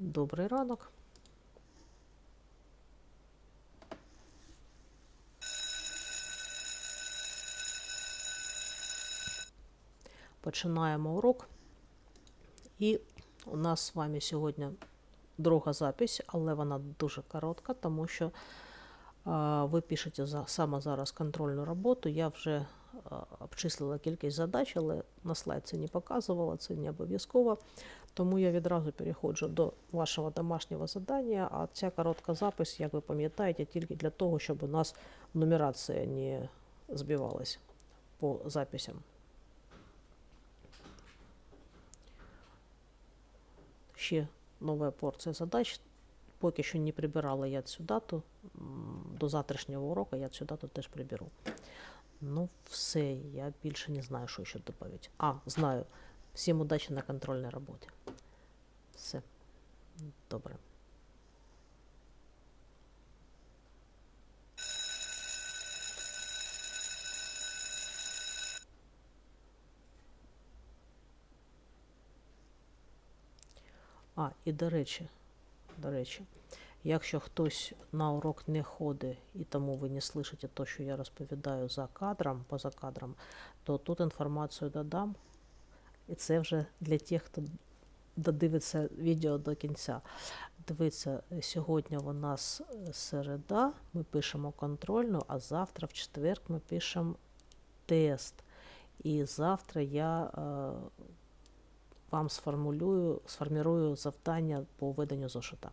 Добрий ранок. Починаємо урок. І у нас з вами сьогодні друга запись, але вона дуже коротка, тому що ви пишете саме зараз контрольну роботу. Я вже обчислила кількість задач, але на слайд це не показувала, це не обов'язково. Тому я відразу переходжу до вашого домашнього завдання. А ця коротка запис, як ви пам'ятаєте, тільки для того, щоб у нас нумерація не збивалась по записям. Ще нова порція задач. Поки що не прибирала я цю дату. До завтрашнього уроку я цю дату теж приберу. Ну, все, я більше не знаю, що ще додати. А, знаю. Всім удачі на контрольній роботі. Все. Добре. А, і до речі, до речі, якщо хтось на урок не ходить і тому ви не слышите те, що я розповідаю за кадром, поза кадром, то тут інформацію додам. І це вже для тих, хто додивиться відео до кінця. Дивіться, сьогодні у нас середа, ми пишемо контрольну, а завтра, в четвер, ми пишемо тест. І завтра я е, вам сформулюю, сформірую завдання по веденню зошита.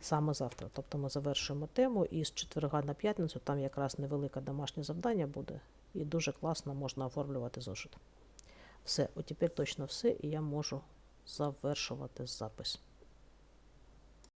Саме завтра. Тобто ми завершуємо тему і з четверга на п'ятницю там якраз невелике домашнє завдання буде, і дуже класно можна оформлювати зошит. Все, от тепер точно все, і я можу завершувати запис.